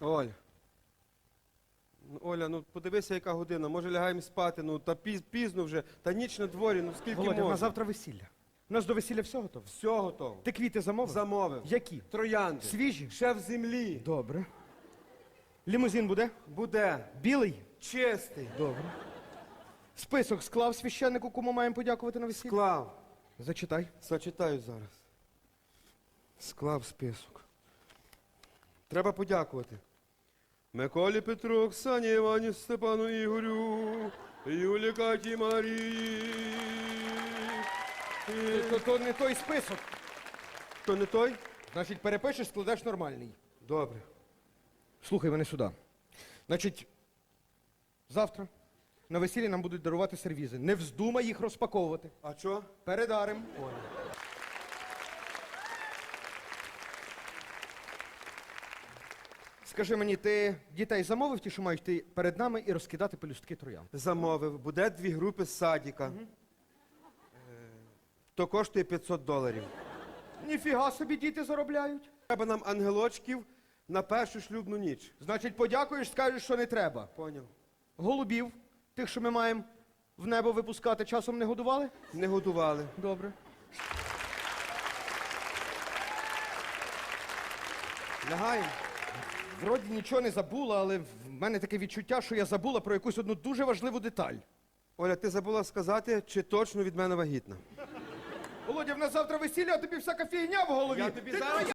Оля. Ну, Оля, ну подивися, яка година. Може лягаємо спати, ну та піз, пізно вже, та ніч на дворі, ну скільки Володя, можна. на завтра весілля. У нас до весілля все готово. Все готово. Ти квіти замовив? Замовив. Які? Троянди. Свіжі? Ще в землі. Добре. Лімузин буде? Буде. Білий? Чистий. Добре. Список склав священнику, кому маємо подякувати на весіллі? Склав. Зачитай. Зачитаю зараз. Склав список. Треба подякувати. Миколі Петру, Оксані Івані, Степану Ігорю, Юлі Каті Марії. І- То, то не той список. То не той? Значить, перепишеш, складеш нормальний. Добре. Слухай мене сюди. Значить, завтра на весіллі нам будуть дарувати сервізи. Не вздумай їх розпаковувати. А що? Передарим. Скажи мені, ти дітей замовив ті, що мають йти перед нами і розкидати пелюстки троян? Замовив. Буде дві групи з садіка. Е, То коштує 500 доларів. Ніфіга собі діти заробляють. Треба нам ангелочків на першу шлюбну ніч. Значить, подякуєш, скажеш, що не треба. Поняв. Голубів, тих, що ми маємо в небо випускати, часом не годували? Не годували. Добре. Лягаємо. Вроді нічого не забула, але в мене таке відчуття, що я забула про якусь одну дуже важливу деталь. Оля, ти забула сказати, чи точно від мене вагітна? Володя, в нас завтра весілля, а тобі всяка фігня в голові. Я тобі Ти зараз